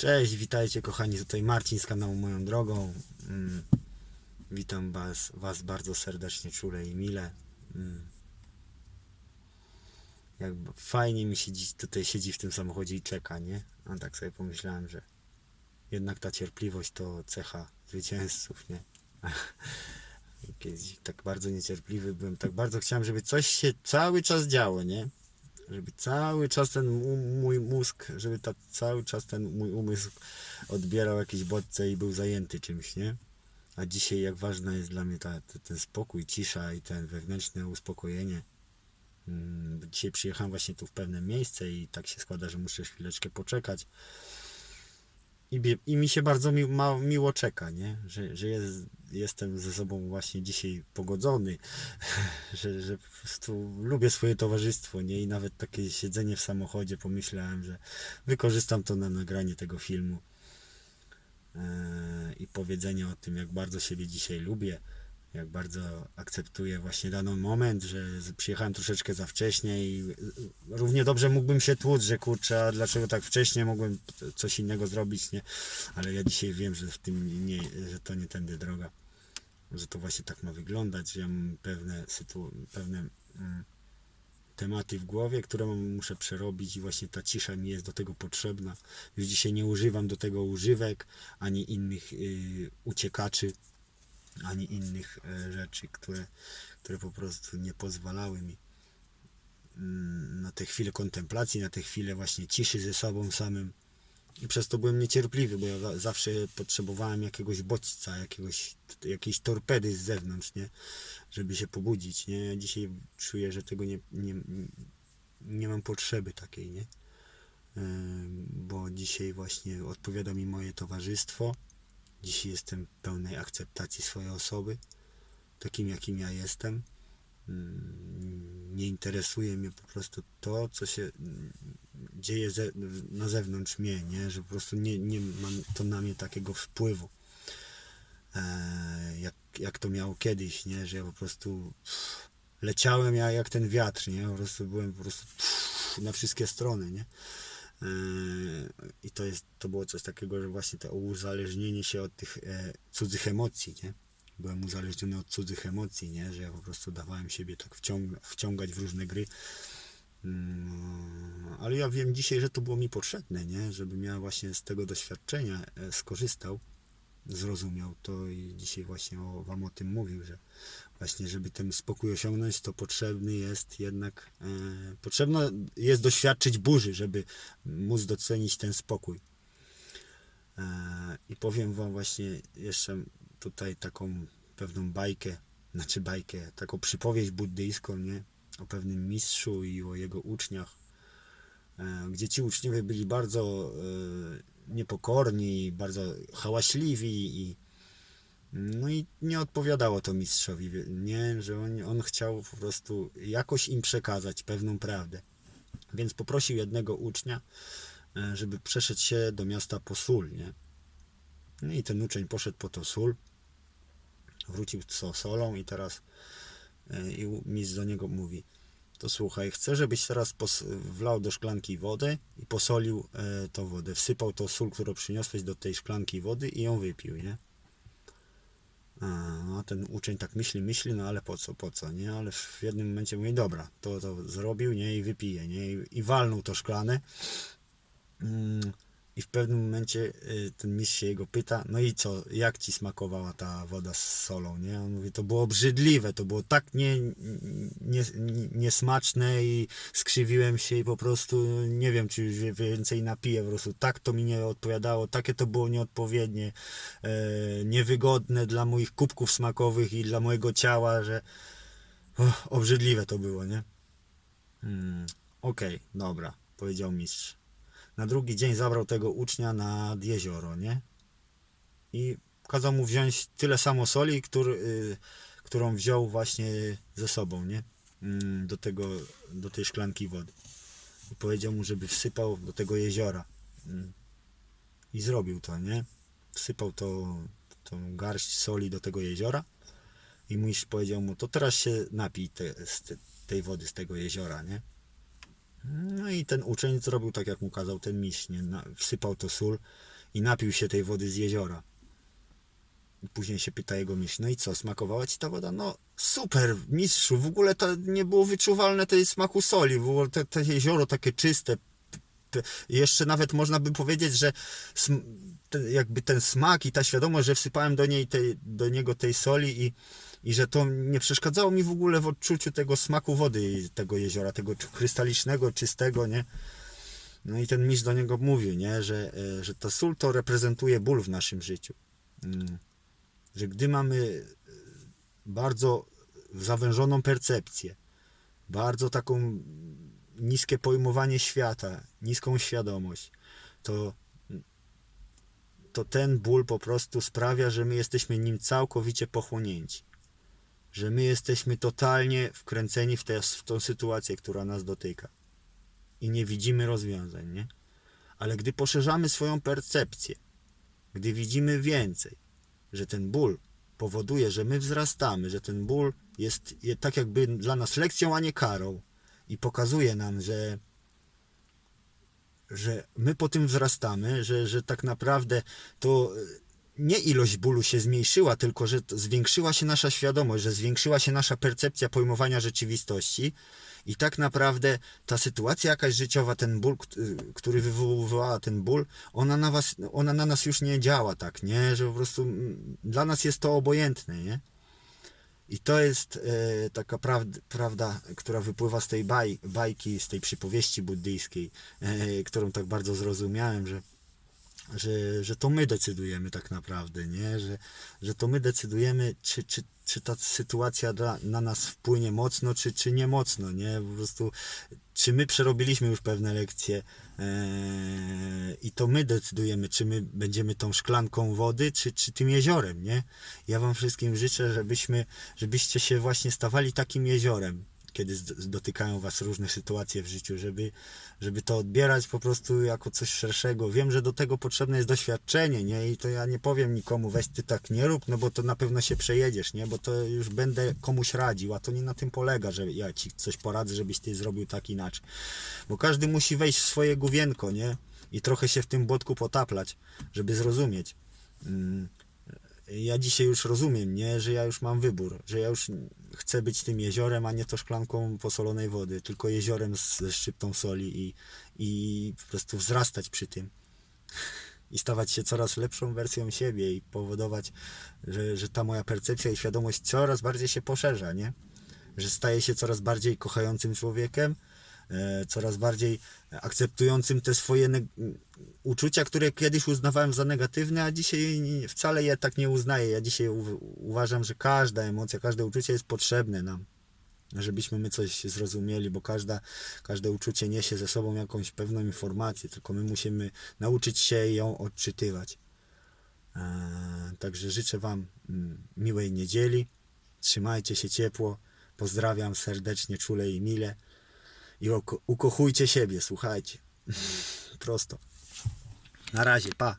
Cześć, witajcie kochani, tutaj Marcin z kanału Moją Drogą. Mm, witam was, was bardzo serdecznie, czule i mile. Mm. Jakby fajnie mi się tutaj siedzi w tym samochodzie i czeka, nie? A tak sobie pomyślałem, że jednak ta cierpliwość to cecha zwycięzców, nie? Kiedyś tak bardzo niecierpliwy byłem, tak bardzo chciałem, żeby coś się cały czas działo, nie? Żeby cały czas ten mój mózg, żeby ta, cały czas ten mój umysł odbierał jakieś bodźce i był zajęty czymś, nie? A dzisiaj jak ważna jest dla mnie ta, ten spokój, cisza i ten wewnętrzne uspokojenie. Mm, Dzisiaj przyjechałem właśnie tu w pewne miejsce i tak się składa, że muszę chwileczkę poczekać. I, i mi się bardzo mi, ma, miło czeka, nie? Że, że jest, jestem ze sobą właśnie dzisiaj pogodzony, że, że po prostu lubię swoje towarzystwo, nie? I nawet takie siedzenie w samochodzie pomyślałem, że wykorzystam to na nagranie tego filmu Eee, i powiedzenie o tym, jak bardzo siebie dzisiaj lubię, jak bardzo akceptuję właśnie dany moment, że przyjechałem troszeczkę za wcześnie i y, równie dobrze mógłbym się tłuc, że kurczę, a dlaczego tak wcześnie mogłem coś innego zrobić, nie? Ale ja dzisiaj wiem, że w tym nie, że to nie tędy droga że to właśnie tak ma wyglądać, że ja mam pewne, sytu- pewne mm, tematy w głowie, które muszę przerobić i właśnie ta cisza mi jest do tego potrzebna. Już dzisiaj nie używam do tego używek, ani innych y, uciekaczy, ani innych y, rzeczy, które, które po prostu nie pozwalały mi mm, na te chwile kontemplacji, na te chwile właśnie ciszy ze sobą samym. I przez to byłem niecierpliwy, bo ja za- zawsze potrzebowałem jakiegoś bodźca, jakiegoś, jakiejś torpedy z zewnątrz, nie? Żeby się pobudzić, nie? Ja dzisiaj czuję, że tego nie, nie, nie mam potrzeby takiej, nie? Ym, Bo dzisiaj właśnie odpowiada mi moje towarzystwo. Dzisiaj jestem pełnej akceptacji swojej osoby, takim jakim ja jestem. Ym, Nie interesuje mnie po prostu to, co się ym, dzieje ze, na zewnątrz mnie, nie? że po prostu nie, nie mam to na mnie takiego wpływu. E, jak, jak to miało kiedyś, nie? że ja po prostu leciałem ja jak ten wiatr, nie? po prostu byłem po prostu na wszystkie strony. Nie? E, I to, jest, to było coś takiego, że właśnie to uzależnienie się od tych e, cudzych emocji, nie? Byłem uzależniony od cudzych emocji, nie? Że ja po prostu dawałem siebie tak wciąg wciągać w różne gry. Mm, Ale ja wiem dzisiaj, że to było mi potrzebne, nie? Żebym ja właśnie z tego doświadczenia e, skorzystał, zrozumiał to i dzisiaj właśnie o, wam o tym mówił, że właśnie żeby ten spokój osiągnąć, to potrzebny jest jednak, e, potrzebno jest doświadczyć burzy, żeby móc docenić ten spokój. E, I powiem wam właśnie jeszcze tutaj taką pewną bajkę, znaczy bajkę, taką przypowieść buddyjską, nie? O pewnym mistrzu i o jego uczniach, e, gdzie ci uczniowie byli bardzo e, niepokorni, bardzo hałaśliwi i no i nie odpowiadało to mistrzowi, nie, że on, on chciał po prostu jakoś im przekazać pewną prawdę. Więc poprosił jednego ucznia, e, żeby przeszedł się do miasta po sól, nie? No i ten uczeń poszedł po to sól, wrócił z solą i teraz e, i mistrz do niego mówi to słuchaj, chcę, żebyś teraz wlał do szklanki wodę i posolił e, tą wodę. Wsypał tą sól, którą przyniosłeś do tej szklanki wody i ją wypił, nie? A no, ten uczeń tak myśli, myśli, no ale po co, po co, nie? Ale w jednym momencie mówi, dobra, to, to zrobił, nie? I wypije, nie? I, i walnął to szklanę. Mm, pewnym momencie y, ten mistrz się jego pyta, no i co, jak ci smakowała ta woda z solą, nie? On mówi, to było obrzydliwe, to było tak nie, nie, nie, niesmaczne i skrzywiłem się i po prostu nie wiem, czy już więcej napiję, po prostu tak to mi nie odpowiadało, takie to było nieodpowiednie, e, niewygodne dla moich kubków smakowych i dla mojego ciała, że och, obrzydliwe to było, nie? Hmm, Okej, dobra, powiedział mistrz. Na drugi dzień zabrał tego ucznia nad jezioro, nie? I kazał mu wziąć tyle samo soli, który, y, którą wziął właśnie ze sobą, nie? Mm, Do tego, do tej szklanki wody. I powiedział mu, żeby wsypał do tego jeziora. Mm. I zrobił to, nie? Wsypał to, tą garść soli do tego jeziora. I mistrz powiedział mu, to teraz się napij te, z te, tej wody z tego jeziora, nie? No i ten uczeń zrobił tak, jak mu kazał ten mistrz, nie? Wsypał to sól i napił się tej wody z jeziora. Później się pyta jego mistrz, no i co, smakowała ci ta woda? No super, mistrzu, w ogóle to nie było wyczuwalne tej smaku soli, ogóle te, te jezioro takie czyste, jeszcze nawet można by powiedzieć, że jakby ten smak i ta świadomość, że wsypałem do, niej tej, do niego tej soli i, i że to nie przeszkadzało mi w ogóle w odczuciu tego smaku wody tego jeziora, tego krystalicznego, czystego, nie? No i ten mistrz do niego mówił, nie? Że, e, że ta sól to reprezentuje ból w naszym życiu. Mm. Że gdy mamy e, bardzo zawężoną percepcję, bardzo taką niskie pojmowanie świata, niską świadomość, to, to ten ból po prostu sprawia, że my jesteśmy nim całkowicie pochłonięci. Że my jesteśmy totalnie wkręceni w, tę w tą sytuację, która nas dotyka. I nie widzimy rozwiązań, nie? Ale gdy poszerzamy swoją percepcję, gdy widzimy więcej, że ten ból powoduje, że my wzrastamy, że ten ból jest je- tak jakby dla nas lekcją, a nie karą i pokazuje nam, że, że my po tym wzrastamy, że, że tak naprawdę to nie ilość bólu się zmniejszyła, tylko że zwiększyła się nasza świadomość, że zwiększyła się nasza percepcja pojmowania rzeczywistości i tak naprawdę ta sytuacja jakaś życiowa, ten ból, kt- który wywoływała ten ból, ona na, was, ona na nas już nie działa tak, nie? Że po prostu mm, dla nas jest to obojętne, nie? I to jest e, taka prawd, prawda, która wypływa z tej baj, bajki, z tej przypowieści buddyjskiej, e, którą tak bardzo zrozumiałem, że, że, że to my decydujemy tak naprawdę, nie? Że, że to my decydujemy, czy, czy, czy ta sytuacja dla, na nas wpłynie mocno, czy, czy nie mocno, nie? Po prostu, czy my przerobiliśmy już pewne lekcje e, i to my decydujemy, czy my będziemy tą szklanką wody, czy, czy tym jeziorem, nie? Ja wam wszystkim życzę, żebyśmy, żebyście się właśnie stawali takim jeziorem, kiedy dotykają was różne sytuacje w życiu, żeby, żeby to odbierać po prostu jako coś szerszego. Wiem, że do tego potrzebne jest doświadczenie, nie? I to ja nie powiem nikomu, weź ty tak nie rób, no bo to na pewno się przejedziesz, nie? Bo to już będę komuś radził, a to nie na tym polega, że ja ci coś poradzę, żebyś ty zrobił tak inaczej. Bo każdy musi wejść w swoje główienko, nie? I trochę się w tym błotku potaplać, żeby zrozumieć. Mm, ja dzisiaj już rozumiem, nie, że ja już mam wybór, że ja już chcę być tym jeziorem, a nie to szklanką posolonej wody, tylko jeziorem ze szczyptą soli i, i po prostu wzrastać przy tym. I stawać się coraz lepszą wersją siebie i powodować, że, że ta moja percepcja i świadomość coraz bardziej się poszerza, nie? Że staję się coraz bardziej kochającym człowiekiem, coraz bardziej akceptującym te swoje uczucia, które kiedyś uznawałem za negatywne, a dzisiaj wcale je tak nie uznaję. Ja dzisiaj uważam, że każda emocja, każde uczucie jest potrzebne nam, żebyśmy my coś zrozumieli, bo każda, każde uczucie niesie ze sobą jakąś pewną informację, tylko my musimy nauczyć się ją odczytywać. Eee, Także życzę Wam mm, miłej niedzieli. Trzymajcie się ciepło. Pozdrawiam serdecznie, czule i mile. I ukochujcie siebie, słuchajcie. Prosto. Na razie, pa.